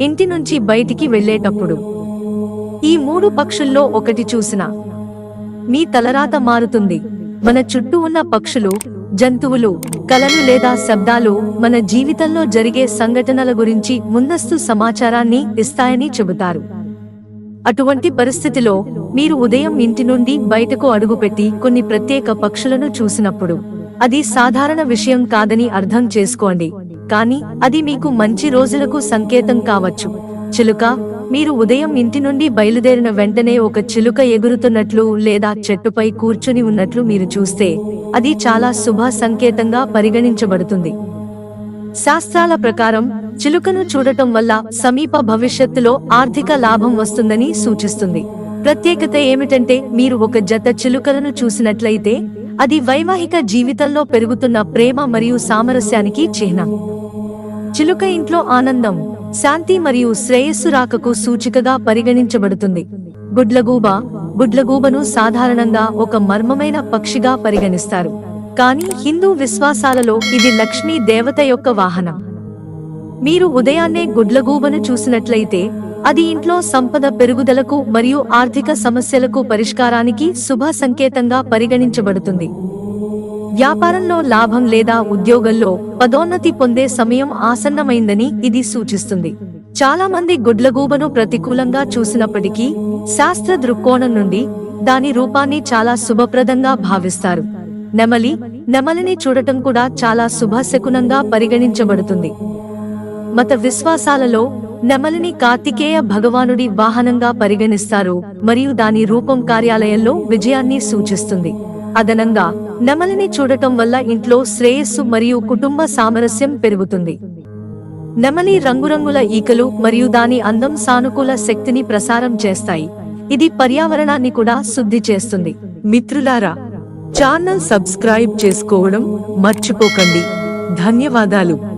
ఇంటి నుంచి బయటికి వెళ్ళేటప్పుడు. ఈ మూడు పక్షుల్లో ఒకటి చూసినా. మీ తలరాత మారుతుంది. మన చుట్టూ ఉన్న పక్షులు జంతువులు కలలు లేదా శబ్దాలు మన జీవితంలో జరిగే సంఘటనల గురించి ముందస్తు సమాచారాన్ని ఇస్తాయని చెబుతారు. అటువంటి పరిస్థితిలో మీరు ఉదయం ఇంటి నుండి బయటకు అడుగుపెట్టి కొన్ని ప్రత్యేక పక్షులను చూసినప్పుడు. అది సాధారణ విషయం కాదని అర్థం చేసుకోండి. కానీ అది మీకు మంచి రోజులకు సంకేతం కావచ్చు. చిలుక మీరు ఉదయం ఇంటి నుండి బయలుదేరిన వెంటనే ఒక చిలుక ఎగురుతున్నట్లు లేదా చెట్టుపై కూర్చుని ఉన్నట్లు మీరు చూస్తే అది చాలా శుభ సంకేతంగా పరిగణించబడుతుంది. శాస్త్రాల ప్రకారం చిలుకను చూడటం వల్ల సమీప భవిష్యత్తులో ఆర్థిక లాభం వస్తుందని సూచిస్తుంది. ప్రత్యేకత ఏమిటంటే మీరు ఒక జత చిలుకలను చూసినట్లయితే అది వైవాహిక జీవితంలో పెరుగుతున్న ప్రేమ మరియు సామరస్యానికి చిహ్నం. చిలుక ఇంట్లో ఆనందం శాంతి మరియు శ్రేయస్సు రాకకు సూచికగా పరిగణించబడుతుంది. గుడ్లగూబ గుడ్లగూబను సాధారణంగా ఒక మర్మమైన పక్షిగా పరిగణిస్తారు. కానీ హిందూ విశ్వాసాలలో ఇది లక్ష్మీ దేవత యొక్క వాహనం. మీరు ఉదయాన్నే గుడ్లగూబను చూసినట్లయితే అది ఇంట్లో సంపద పెరుగుదలకు మరియు ఆర్థిక సమస్యలకు పరిష్కారానికి శుభ సంకేతంగా పరిగణించబడుతుంది. వ్యాపారంలో లాభం లేదా ఉద్యోగంలో పదోన్నతి పొందే సమయం ఆసన్నమైందని ఇది సూచిస్తుంది. చాలా మంది గుడ్లగూబను ప్రతికూలంగా చూసినప్పటికీ శాస్త్ర దృక్కోణం నుండి దాని రూపాన్ని చాలా శుభప్రదంగా భావిస్తారు. నెమలి నెమలిని చూడటం కూడా చాలా శుభశకునంగా పరిగణించబడుతుంది. మత విశ్వాసాలలో నెమలిని కార్తికేయ భగవానుడి వాహనంగా పరిగణిస్తారు మరియు దాని రూపం కార్యాలయంలో విజయాన్ని సూచిస్తుంది. అదనంగా నెమలిని చూడటం వల్ల ఇంట్లో శ్రేయస్సు మరియు కుటుంబ సామరస్యం పెరుగుతుంది. నెమలి రంగురంగుల ఈకలు మరియు దాని అందం సానుకూల శక్తిని ప్రసారం చేస్తాయి. ఇది పర్యావరణాన్ని కూడా శుద్ధి చేస్తుంది. మిత్రులారా ఛానల్ సబ్స్క్రైబ్ చేసుకోవడం మర్చిపోకండి. ధన్యవాదాలు.